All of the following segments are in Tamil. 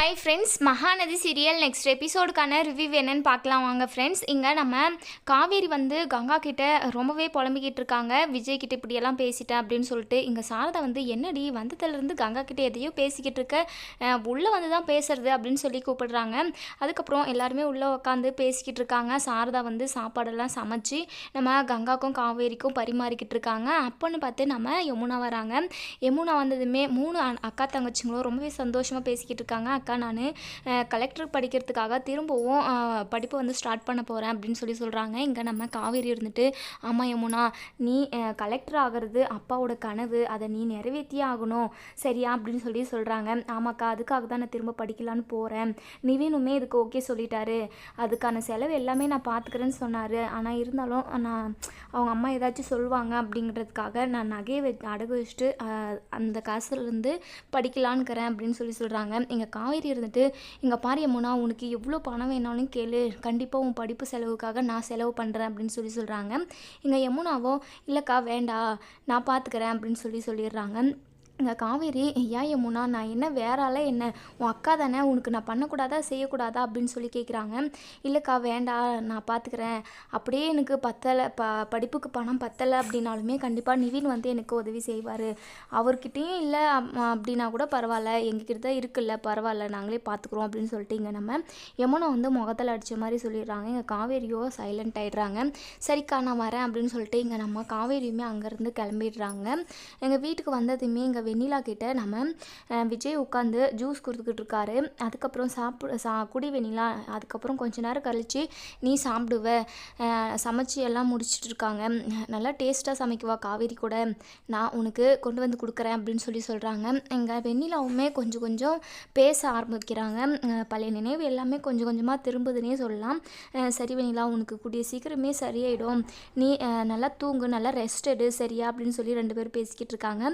Hi friends Mahanadhi serial next எபிசோடுக்கான review என்னன்னு பார்க்கலாம் வாங்க ஃப்ரெண்ட்ஸ் இங்கே நம்ம காவேரி வந்து கங்கா கிட்ட ரொம்பவே புலம்பிக்கிட்டு இருக்காங்க. விஜய் கிட்ட இப்படியெல்லாம் பேசிட்டேன் அப்படின்னு சொல்லிட்டு இங்கே சாரதா வந்து என்னடி வந்ததுலேருந்து கங்கா கிட்ட எதையோ பேசிக்கிட்டு இருக்க? உள்ளே வந்து தான் பேசுறது அப்படின்னு சொல்லி கூப்பிடுறாங்க. அதுக்கப்புறம் எல்லாருமே உள்ளே உட்காந்து பேசிக்கிட்டு இருக்காங்க. சாரதா வந்து சாப்பாடெல்லாம் சமைச்சு நம்ம கங்காக்கும் காவேரிக்கும் பரிமாறிக்கிட்டு இருக்காங்க. அப்போன்னு பார்த்து நம்ம யமுனா வராங்க. யமுனா வந்ததுமே மூணு அக்கா தங்கச்சிங்களும் ரொம்பவே சந்தோஷமாக பேசிக்கிட்டு இருக்காங்க. அக்கா அக்கா நான்? கலெக்டர் படிக்கிறதுக்காக திரும்பவும் படிப்பை வந்து ஸ்டார்ட் பண்ண போகிறேன் அப்படின்னு சொல்லி சொல்கிறாங்க இங்கே நம்ம காவேரி இருந்துட்டு ஆமாம் யமுனா நீ கலெக்டர் ஆகிறது அப்பாவோட கனவு. அதை நீ நிறைவேற்றியே ஆகணும். சரியா? அப்படின்னு சொல்லி சொல்கிறாங்க ஆமாக்கா அதுக்காக தான் நான் திரும்ப படிக்கலான்னு போகிறேன் நிவினுமே இதுக்கு ஓகே சொல்லிட்டாரு. அதுக்கான செலவு எல்லாமே நான் பார்த்துக்கிறேன்னு சொன்னார். ஆனால் இருந்தாலும் நான் அவங்க அம்மா ஏதாச்சும் சொல்லுவாங்க அப்படிங்கிறதுக்காக நான் நகையை வச்சு அடகு வச்சுட்டு அந்த காசுலேருந்து படிக்கலான்னுக்கிறேன் அப்படின்னு சொல்லி சொல்கிறாங்க எங்கள் காவேரி இருந்துட்டு இங்கே பாரு யமுனா உனக்கு எவ்வளோ பணம் வேணாலும் கேளு. கண்டிப்பாக உன் படிப்பு செலவுக்காக நான் செலவு பண்ணுறேன் அப்படின்னு சொல்லி சொல்கிறாங்க இங்கே யமுனாவோ இல்லைக்கா வேண்டா. நான் பார்த்துக்கிறேன் அப்படின்னு சொல்லி சொல்லிடுறாங்க. இந்த காவேரி ஏன் யமுனா நான் என்ன வேறால என்ன? உன் அக்கா தானே? உனக்கு நான் பண்ணக்கூடாதா செய்யக்கூடாதா? அப்படின்னு சொல்லி கேட்குறாங்க இல்லைக்கா வேண்டாம் நான் பார்த்துக்கிறேன் அப்படியே எனக்கு பத்தலை ப படிப்புக்கு பணம் பத்தலை அப்படின்னாலுமே கண்டிப்பாக நிவின் வந்து எனக்கு உதவி செய்வார். அவர்கிட்டையும் இல்லை அப்படின்னா கூட பரவாயில்ல. எங்ககிட்ட தான் இருக்குல்ல பரவாயில்ல நாங்களே பார்த்துக்குறோம் அப்படின்னு சொல்லிட்டு இங்கே நம்ம. யமுனா வந்து முகத்தில் அடித்த மாதிரி சொல்லிடுறாங்க. இங்கே காவேரியோ சைலண்ட் ஆகிடுறாங்க சரிக்கா நான் வரேன் அப்படின்னு சொல்லிட்டு இங்கே நம்ம காவேரியுமே அங்கேருந்து கிளம்பிடுறாங்க. எங்கள் வீட்டுக்கு வந்ததுமே இங்கே வெண்ணிலா கிட்ட நம்ம விஜய் உட்காந்து ஜூஸ் கொடுத்துக்கிட்டு இருக்காரு. அதுக்கப்புறம் சாப்பிடு சா குடி வெண்ணிலா அதுக்கப்புறம் கொஞ்ச நேரம் கழித்து நீ சாப்பிடுவ. சமைச்சி சமைச்சு எல்லாம் முடிச்சிட்டு இருக்காங்க. நல்லா டேஸ்ட்டாக சமைக்குவா காவேரி கூட. நான் உனக்கு கொண்டு வந்து கொடுக்குறேன் அப்படின்னு சொல்லி சொல்கிறாங்க எங்கள் வெண்ணிலாவுமே கொஞ்சம் கொஞ்சம் பேச ஆரம்பிக்கிறாங்க. பழைய நினைவு எல்லாமே கொஞ்சம் கொஞ்சமாக திரும்புதுன்னே சொல்லலாம். சரி வெண்ணிலா உனக்கு கூடிய சீக்கிரமே சரியாயிடும். நீ நல்லா தூங்கு நல்லா ரெஸ்ட் எடு சரியா அப்படின்னு சொல்லி ரெண்டு பேரும் பேசிக்கிட்டு இருக்காங்க.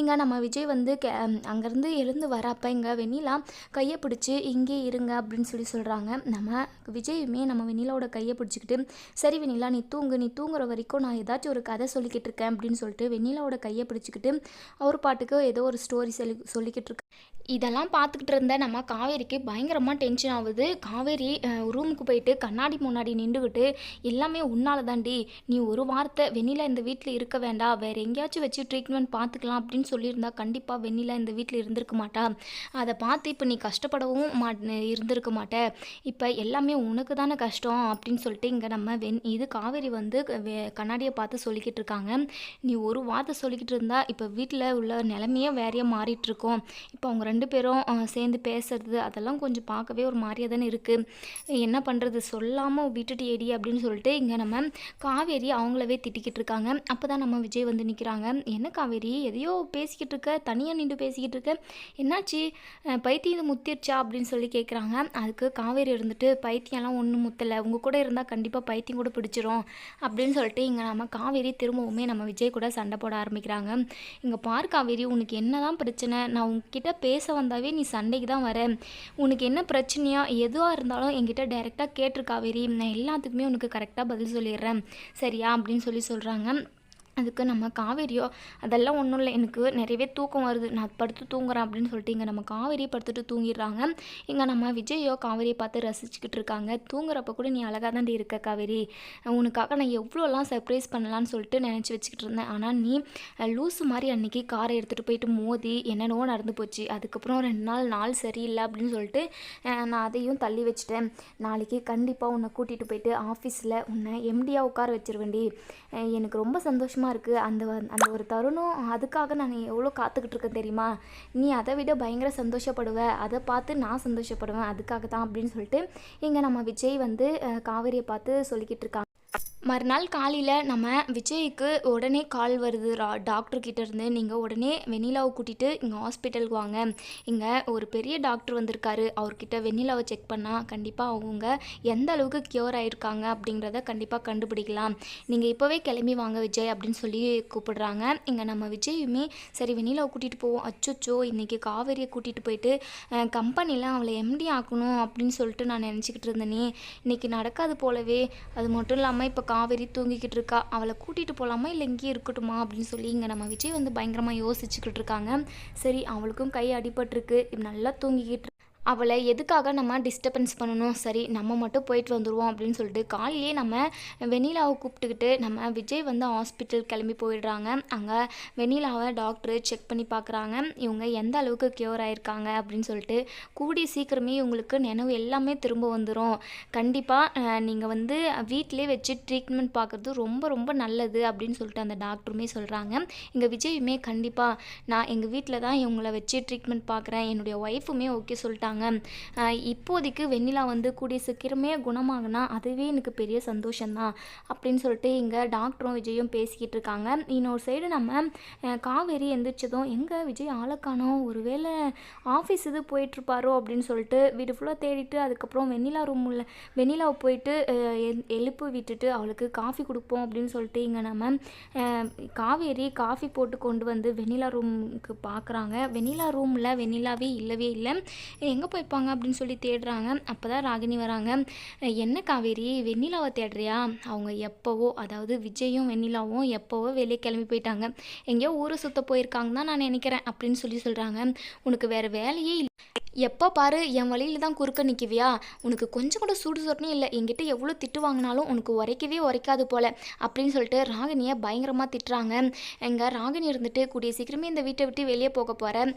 இங்கே நம்ம விஜய் வந்து கே அங்கேருந்து எழுந்து வரப்போ இங்கே வெண்ணிலா கையை பிடிச்சி இங்கே இருங்க அப்படின்னு சொல்லி சொல்கிறாங்க நம்ம விஜயுமே நம்ம வெண்ணிலாவோட கையை பிடிச்சிக்கிட்டு சரி வெண்ணிலா நீ தூங்கு நீ தூங்குற வரைக்கும் நான் ஏதாச்சும் ஒரு கதை சொல்லிக்கிட்டு இருக்கேன் அப்படின்னு சொல்லிட்டு வெண்ணிலாவோட கையை பிடிச்சிக்கிட்டு அவர் பாட்டுக்கு ஏதோ ஒரு ஸ்டோரி சொல்லி சொல்லிக்கிட்டு இருக்கேன் இதெல்லாம் பார்த்துக்கிட்டு இருந்த நம்ம காவேரிக்கு பயங்கரமாக டென்ஷன் ஆகுது. காவேரி ரூமுக்கு போயிட்டு கண்ணாடி முன்னாடி நின்றுக்கிட்டு எல்லாமே உன்னால தாண்டி நீ ஒரு வார்த்தை வெண்ணிலா இந்த வீட்டில் இருக்க வேண்டாம். வேறு எங்கேயாச்சும் வச்சு ட்ரீட்மெண்ட் பார்த்துக்கலாம் அப்படின்னு சொல்லியிருந்தா கண்டிப்பாக வெண்ணிலா இந்த வீட்டில் இருந்திருக்க மாட்டா. அதை பார்த்து இப்போ நீ கஷ்டப்படவும் மா இருந்திருக்க மாட்ட. இப்போ எல்லாமே உனக்கு தானே கஷ்டம் அப்படின்னு சொல்லிட்டு இங்கே நம்ம வெண் இது காவேரி வந்து கண்ணாடியை பார்த்து சொல்லிக்கிட்டு இருக்காங்க. நீ ஒரு வார்த்தை சொல்லிக்கிட்டு இருந்தா இப்போ வீட்டில் உள்ள நிலமையே வேறையே மாறிட்டு இருக்கோம். இப்போ அவங்க ரெண்டு பேரும் சேர்ந்து பேசுறது அதெல்லாம் கொஞ்சம் பார்க்கவே ஒரு மாதிரியாக தானே இருக்குது என்ன பண்ணுறது சொல்லாமல் விட்டுட்டு ஏடி அப்படின்னு சொல்லிட்டு இங்கே நம்ம காவேரி அவங்களவே திட்டிக்கிட்டு இருக்காங்க. அப்போ தான் நம்ம விஜய் வந்து நிற்கிறாங்க என்ன காவேரி? எதையோ பேசிக்கிட்டு இருக்க? தனியாக நின்று பேசிக்கிட்டு இருக்க? என்னாச்சு? பைத்தியம் முத்திருச்சா? அப்படின்னு சொல்லி கேட்குறாங்க அதுக்கு காவேரி இருந்துட்டு பைத்தியம்லாம் ஒன்றும் முத்தலை. உங்கள் கூட இருந்தால் கண்டிப்பாக பைத்தியம் கூட பிடிச்சிரும். அப்படின்னு சொல்லிட்டு இங்கே நம்ம காவேரி திரும்பவுமே நம்ம விஜய் கூட சண்டை போட ஆரம்பிக்கிறாங்க. இங்கே பார் காவேரி உனக்கு என்னதான் பிரச்சனை? நான் உங்ககிட்ட பேச வந்தாவே நீ சண்டைக்கு தான் வர. உனக்கு என்ன பிரச்சனையா எதுவாக இருந்தாலும் என்கிட்ட டைரெக்டாக கேட்டிருக்காவேரி நான் எல்லாத்துக்குமே உனக்கு கரெக்டாக பதில் சொல்லிடுறேன். சரியா? அப்படின்னு சொல்லி சொல்கிறாங்க அதுக்கு நம்ம காவேரியோ அதெல்லாம் ஒன்றும் இல்லை. எனக்கு நிறையவே தூக்கம் வருது. நான் படுத்து தூங்குறேன் அப்படின்னு சொல்லிட்டு இங்கே நம்ம காவேரியை படுத்துட்டு தூங்கிடுறாங்க. இங்கே நம்ம விஜயோ காவேரியை பார்த்து ரசிச்சுக்கிட்டு இருக்காங்க. தூங்குறப்ப கூட நீ அழகாக தான் இருக்க காவேரி. உனக்காக நான் எவ்வளோலாம் சர்ப்ரைஸ் பண்ணலான்னு சொல்லிட்டு நினச்சி வச்சுக்கிட்டு இருந்தேன். ஆனால் நீ லூஸ் மாதிரி அன்னைக்கு காரை எடுத்துகிட்டு போயிட்டு மோதி என்னென்னவோ நடந்து போச்சு. அதுக்கப்புறம் ரெண்டு நாள் நாள் சரியில்லை அப்படின்னு சொல்லிட்டு நான் அதையும் தள்ளி வச்சுட்டேன். நாளைக்கு கண்டிப்பாக உன்னை கூட்டிகிட்டு போயிட்டு ஆஃபீஸில் உன்னை எம்டியாக உட்கார வச்சிருவேண்டி எனக்கு ரொம்ப சந்தோஷமாக இருக்குது அந்த அந்த ஒரு தருணம் அதுக்காக நான் எவ்வளோ காத்துக்கிட்டு இருக்கேன் தெரியுமா? நீ அதை விட பயங்கர சந்தோஷப்படுவ. அதை பார்த்து நான் சந்தோஷப்படுவேன். அதுக்காக தான் அப்படின்னு சொல்லிட்டு இங்கே நம்ம விஜய் வந்து காவேரியை பார்த்து சொல்லிக்கிட்டு இருக்காங்க. மறுநாள் காலையில் நம்ம விஜய்க்கு உடனே கால் வருது ரா- டாக்டர் இருந்து. நீங்கள் உடனே வெண்ணிலாவை கூட்டிகிட்டு இங்கே ஹாஸ்பிட்டலுக்கு வாங்க. இங்கே ஒரு பெரிய டாக்டர் வந்திருக்காரு. அவர்கிட்ட வெண்ணிலாவை செக் பண்ணால் கண்டிப்பாக அவங்க எந்த அளவுக்கு க்யூர் ஆகிருக்காங்க அப்படிங்கிறத கண்டிப்பாக கண்டுபிடிக்கலாம். நீங்கள் இப்போவே கிளம்பி வாங்க விஜய் அப்படின்னு சொல்லி கூப்பிடுறாங்க. இங்கே நம்ம விஜயுமே சரி வெண்ணிலாவை கூட்டிகிட்டு போவோம். அச்சோச்சோ இன்றைக்கி காவேரியை கூட்டிகிட்டு போயிட்டு கம்பெனியில் அவளை எம்டி ஆக்கணும் அப்படின்னு சொல்லிட்டு நான் நினச்சிக்கிட்டு இருந்தேனே. இன்றைக்கி நடக்காது போலவே. அது மட்டும் இல்லாமல் இப்போ காவேரி தூங்கிக்கிட்டு இருக்கா அவளை கூட்டிகிட்டு போகலாமா இல்லை இங்கேயே இருக்கட்டுமா அப்படின்னு சொல்லி இங்கே நம்ம விஜய் வந்து பயங்கரமாக யோசிச்சுக்கிட்டு இருக்காங்க சரி அவளுக்கும் கை அடிபட்டிருக்கு. நல்லா தூங்கிக்கிட்டு அவளை எதுக்காக நம்ம டிஸ்டர்பன்ஸ் பண்ணணும்? சரி நம்ம மட்டும் போயிட்டு வந்துடுவோம் அப்படின்னு சொல்லிட்டு காலையிலே நம்ம வெண்ணிலாவை கூப்பிட்டுக்கிட்டு நம்ம விஜய் வந்து ஹாஸ்பிட்டல் கிளம்பி போயிடுறாங்க. அங்கே வெண்ணிலாவை டாக்டர் செக் பண்ணி பார்க்குறாங்க. இவங்க எந்த அளவுக்கு க்யூர் ஆயிருக்காங்க அப்படின்னு சொல்லிட்டு கூடி சீக்கிரமே இவங்களுக்கு நினைவு எல்லாமே திரும்ப வந்துடும் கண்டிப்பாக நீங்கள் வந்து வீட்டிலே வச்சு ட்ரீட்மெண்ட் பார்க்குறது ரொம்ப ரொம்ப நல்லது அப்படின்னு சொல்லிட்டு அந்த டாக்டருமே சொல்கிறாங்க இங்கே விஜயுமே கண்டிப்பாக நான் எங்கள் வீட்டில் தான் இவங்கள வச்சு ட்ரீட்மெண்ட் பார்க்குறேன். என்னுடைய ஒய்ஃபுமே ஓகே சொல்லிட்டாங்க. சொல்கிறாங்க இப்போதைக்கு வெண்ணிலா வந்து கூடிய சீக்கிரமே குணமாகுனா அதுவே எனக்கு பெரிய சந்தோஷம்தான் அப்படின்னு சொல்லிட்டு இங்கே டாக்டரும் விஜயும் பேசிக்கிட்டு இருக்காங்க. இன்னொரு சைடு நம்ம காவேரி எந்திரிச்சதும் எங்கே விஜய் ஆளக்கானோ ஒருவேளை ஆஃபீஸ் இது போயிட்டுருப்பாரோ அப்படின்னு சொல்லிட்டு வீடு ஃபுல்லாக தேடிட்டு அதுக்கப்புறம் வெண்ணிலா ரூமில் வெண்ணிலாவை போயிட்டு எழுப்பு விட்டுட்டு அவளுக்கு காஃபி கொடுப்போம் அப்படின்னு சொல்லிட்டு இங்கே நம்ம காவேரி காஃபி போட்டு கொண்டு வந்து வெண்ணிலா ரூமுக்கு பார்க்குறாங்க வெண்ணிலா ரூமில் வெண்ணிலாவே இல்லவே இல்லை. எங்கே போய்ப்பாங்க அப்படின்னு சொல்லி தேடுறாங்க. அப்போ தான் ராகினி வராங்க. என்ன காவேரி வெண்ணிலாவை தேடுறியா? அவங்க எப்போவோ அதாவது விஜயும் வெண்ணிலாவும் எப்போவோ வெளியே கிளம்பி போயிட்டாங்க. எங்கேயோ ஊரை சுத்த போயிருக்காங்க தான் நான் நினைக்கிறேன் அப்படின்னு சொல்லி சொல்கிறாங்க உனக்கு வேறு வேலையே இல்லை. எப்போ பாரு என் வழியில தான் குறுக்க நிற்குவியா உனக்கு கொஞ்சம் கூட சூடு சொட்டனே இல்லை. என்கிட்ட எவ்வளோ திட்டு வாங்கினாலும் உனக்கு உரைக்கவே உரைக்காது போல. அப்படின்னு சொல்லிட்டு ராகினியை பயங்கரமாக திட்டுறாங்க. எங்கள் ராகினி இருந்துட்டு கூடிய சீக்கிரமே இந்த வீட்டை விட்டு வெளியே போக போகிறேன்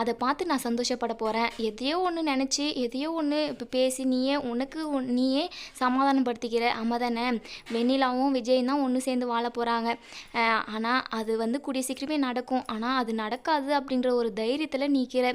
அதை பார்த்து நான் சந்தோஷப்பட போகிறேன் எதையோ ஒன்று நினச்சி எதையோ ஒன்று இப்போ பேசி நீயே உனக்கு நீயே சமாதானப்படுத்திக்கிற அமதானே வெண்ணிலாவும் விஜயும் தான் ஒன்று சேர்ந்து வாழ போகிறாங்க ஆனால் அது வந்து கூடிய சீக்கிரமே நடக்கும். ஆனால் அது நடக்காது அப்படின்ற ஒரு தைரியத்தில் நீக்கிற.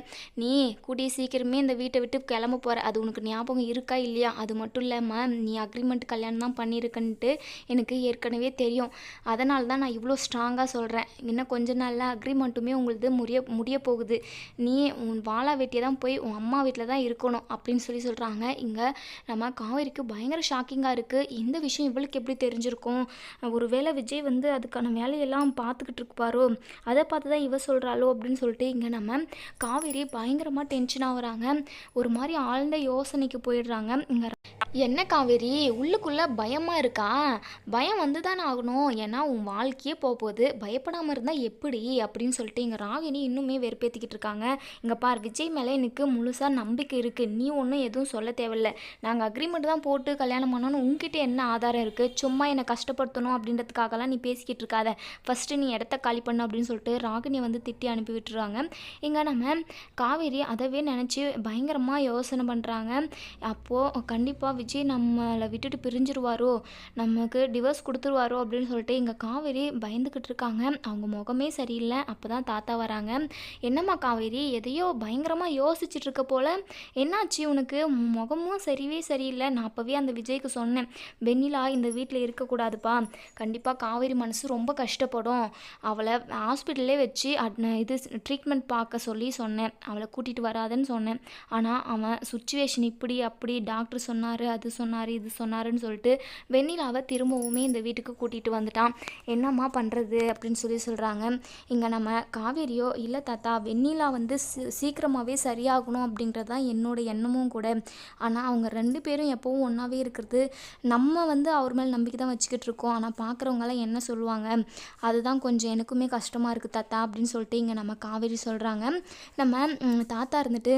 நீ கூடிய சீக்கிரமே இந்த வீட்டை விட்டு கிளம்ப போகிற அது உனக்கு ஞாபகம் இருக்கா இல்லையா? அது மட்டும் இல்லாமல் நீ அக்ரிமெண்ட் கல்யாணம் தான் பண்ணியிருக்கன்ட்டு எனக்கு ஏற்கனவே தெரியும். அதனால தான் நான் இவ்வளோ ஸ்ட்ராங்காக சொல்கிறேன் இன்னும் கொஞ்ச நாளில் அக்ரிமெண்ட்டுமே உங்களுது முடிய முடிய போகுது. நீ உன் வாழா வெட்டியை தான் போய் உன் அம்மா வீட்டில் தான் இருக்கணும் அப்படின்னு சொல்லி சொல்கிறாங்க இங்கே நம்ம காவேரிக்கு பயங்கர ஷாக்கிங்காக இருக்குது இந்த விஷயம் இவளுக்கு எப்படி தெரிஞ்சிருக்கும்? ஒருவேளை விஜய் வந்து அதுக்கான வேலையெல்லாம் பார்த்துக்கிட்டு இருப்பாரோ? அதை பார்த்து தான் இவ சொல்கிறாளோ அப்படின்னு சொல்லிட்டு இங்கே நம்ம காவேரி பயங்கரமாக டென்ஷன் ஆகுறாங்க. ஒரு மாதிரி ஆழ்ந்த யோசனைக்கு போயிடுறாங்க. இங்கே என்ன காவேரி? உள்ளுக்குள்ளே பயமாக இருக்கா? பயம் வந்து தானே ஆகணும். ஏன்னா உன் வாழ்க்கையே போக போகுது பயப்படாமல் இருந்தால் எப்படி? அப்படின்னு சொல்லிட்டு இங்கே ராகினி இன்னுமே வெறுப்பேற்றிக்கிட்டு இருக்காங்க. இங்கே பார் விஜய் மேலே எனக்கு முழுசாக நம்பிக்கை இருக்குது நீ ஒன்றும் எதுவும் சொல்ல தேவையில்ல. நாங்கள் அக்ரிமெண்ட் தான் போட்டு கல்யாணம் பண்ணோன்னு உங்ககிட்ட என்ன ஆதாரம் இருக்குது சும்மா என்னை கஷ்டப்படுத்தணும் அப்படின்றதுக்காகலாம் நீ பேசிக்கிட்டு இருக்காத. ஃபஸ்ட்டு நீ இடத்த காலி பண்ணு அப்படின்னு சொல்லிட்டு ராகினி வந்து திட்டி அனுப்பி விட்டுருவாங்க இங்கே நம்ம காவேரி அதவே நினச்சி பயங்கரமாக யோசனை பண்ணுறாங்க அப்போது கண்டிப்பாக கண்டிப்பாக விஜய் நம்மளை விட்டுட்டு பிரிஞ்சிருவாரோ நமக்கு டிவோர்ஸ் கொடுத்துருவாரோ அப்படின்னு சொல்லிட்டு இங்கே காவேரி பயந்துக்கிட்டு இருக்காங்க. அவங்க முகமே சரியில்லை. அப்போ தான் தாத்தா வராங்க. என்னம்மா காவேரி எதையோ பயங்கரமாக யோசிச்சுட்டு இருக்க போல். என்னாச்சு உனக்கு? முகமும் சரிவே சரியில்லை. நான் அப்போவே அந்த விஜய்க்கு சொன்னேன். வெண்ணிலா இந்த வீட்டில் இருக்கக்கூடாதுப்பா. கண்டிப்பாக காவேரி மனசு ரொம்ப கஷ்டப்படும். அவளை ஹாஸ்பிட்டல்லே வச்சு அட் இது ட்ரீட்மெண்ட் பார்க்க சொல்லி சொன்னேன். அவளை கூட்டிகிட்டு வராதுன்னு சொன்னேன். ஆனால் அவன் சுச்சுவேஷன் இப்படி அப்படி டாக்டர் சொன்னார் அது சொன்னார் இது சொன்னாருன்னு சொல்லிட்டு வெண்ணிலாவை திரும்பவுமே இந்த வீட்டுக்கு கூட்டிகிட்டு வந்துட்டான். என்னம்மா பண்ணுறது அப்படின்னு சொல்லி சொல்கிறாங்க இங்கே நம்ம காவேரியோ இல்லை தாத்தா வெண்ணிலா வந்து சீ- சீக்கிரமாகவே சரியாகணும் அப்படின்றது தான் என்னோட எண்ணமும் கூட. ஆனால் அவங்க ரெண்டு பேரும் எப்போவும் ஒன்றாவே இருக்கிறது நம்ம வந்து அவர் மேலே நம்பிக்கை தான் வச்சுக்கிட்டு இருக்கோம். ஆனால் பார்க்குறவங்களாம் என்ன சொல்லுவாங்க? அதுதான் கொஞ்சம் எனக்குமே கஷ்டமாக இருக்குது தாத்தா அப்படின்னு சொல்லிட்டு இங்கே நம்ம காவேரி சொல்கிறாங்க நம்ம தாத்தா இருந்துட்டு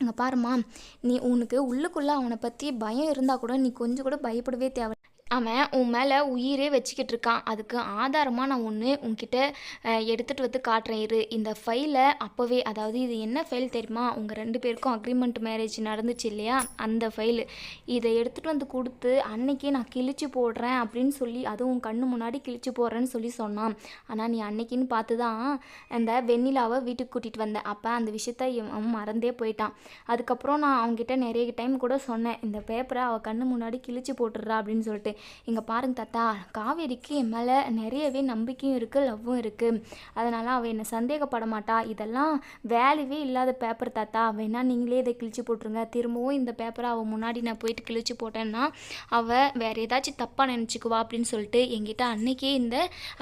அங்கே பாரும்மா நீ உனக்கு உள்ளுக்குள்ளே அவனை பற்றி பயம் இருந்தால் கூட நீ கொஞ்சம் கூட பயப்படவே தேவை அவன் உன் மேலே உயிரே வச்சுக்கிட்டு இருக்கான். அதுக்கு ஆதாரமாக நான் ஒன்று உன்கிட்ட எடுத்துகிட்டு வந்து காட்டுறேன். இரு இந்த ஃபைலை அப்போவே அதாவது இது என்ன ஃபைல் தெரியுமா? உங்கள் ரெண்டு பேருக்கும் அக்ரிமெண்ட் மேரேஜ் நடந்துச்சு இல்லையா? அந்த ஃபைலு இதை எடுத்துகிட்டு வந்து கொடுத்து அன்னைக்கே நான் கிழிச்சு போடுறேன் அப்படின்னு சொல்லி அதுவும் உன் கண்ணு முன்னாடி கிழிச்சு போடுறேன்னு சொல்லி சொன்னான். ஆனால் நீ அன்னைக்குன்னு பார்த்து தான் அந்த வெண்ணிலாவை வீட்டுக்கு கூட்டிகிட்டு வந்தேன் அப்போ அந்த விஷயத்த இவன் அவன் மறந்தே போயிட்டான். அதுக்கப்புறம் நான் அவங்ககிட்ட நிறைய டைம் கூட சொன்னேன். இந்த பேப்பரை அவள் கண்ணு முன்னாடி கிழிச்சு போட்டுடுறா அப்படின்னு சொல்லிட்டு. இங்கே பாருங்க தாத்தா காவேரிக்கு என் மேலே நிறையவே நம்பிக்கையும் இருக்குது லவ்வும் இருக்குது அதனால் அவள் என்னை சந்தேகப்பட மாட்டா. இதெல்லாம் வேல்யூவே இல்லாத பேப்பர் தாத்தா. வேணா நீங்களே இதை கிழிச்சு போட்டுருங்க. திரும்பவும் இந்த பேப்பரை அவள் முன்னாடி நான் போயிட்டு கிழிச்சு போட்டேன்னா அவள் வேறு ஏதாச்சும் தப்பாக நினச்சிக்குவா அப்படின்னு சொல்லிட்டு எங்கிட்ட அன்னைக்கே இந்த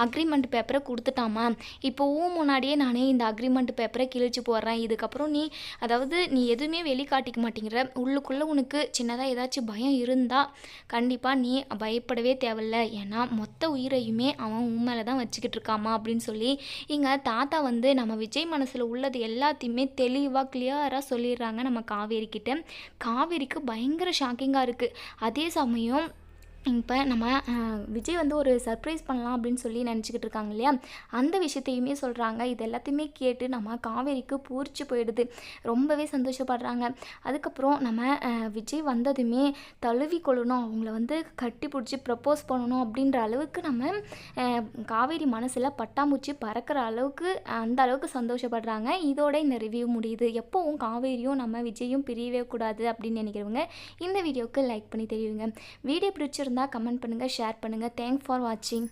அக்ரிமெண்ட் பேப்பரை கொடுத்துட்டாமா. இப்போவும் முன்னாடியே நானே இந்த அக்ரிமெண்ட் பேப்பரை கிழிச்சு போடுறேன். இதுக்கப்புறம் நீ அதாவது நீ எதுவுமே வெளிக்காட்டிக்க மாட்டேங்கிற. உள்ளுக்குள்ளே உனக்கு சின்னதாக ஏதாச்சும் பயம் இருந்தால் கண்டிப்பாக நீ பயப்படவே தேவையில்ல. ஏன்னா மொத்த உயிரையுமே அவன் உன் மேலே தான் வச்சுக்கிட்டு இருக்காமா அப்படின்னு சொல்லி இங்கே தாத்தா வந்து நம்ம விஜய் மனசில் உள்ளது எல்லாத்தையுமே தெளிவாக கிளியராக சொல்லிடுறாங்க நம்ம காவேரி கிட்ட காவேரிக்கு பயங்கர ஷாக்கிங்காக இருக்குது அதே சமயம் இப்போ நம்ம விஜய் வந்து ஒரு சர்ப்ரைஸ் பண்ணலாம் அப்படின்னு சொல்லி நினச்சிக்கிட்டு இருக்காங்க இல்லையா? அந்த விஷயத்தையுமே சொல்கிறாங்க இது எல்லாத்தையுமே கேட்டு நம்ம காவேரிக்கு பூரிச்சு போயிடுது. ரொம்பவே சந்தோஷப்படுறாங்க. அதுக்கப்புறம் நம்ம விஜய் வந்ததுமே தழுவி கொள்ளணும். அவங்கள வந்து கட்டி பிடிச்சி ப்ரப்போஸ் பண்ணணும் அப்படின்ற அளவுக்கு நம்ம காவேரி மனசில் பட்டாம்பூச்சி பறக்கிற அளவுக்கு அந்த அளவுக்கு சந்தோஷப்படுறாங்க. இதோட இந்த ரிவ்யூ முடியுது. எப்போவும் காவேரியும் நம்ம விஜயும் பிரியவே கூடாது அப்படின்னு நினைக்கிறவங்க இந்த வீடியோவுக்கு லைக் பண்ணி தெரியுங்க வீடியோ பிடிச்சிருந்தா கமெண்ட் பண்ணுங்கள் ஷேர் பண்ணுங்கள் தேங்க்ஸ் ஃபார் வாட்சிங்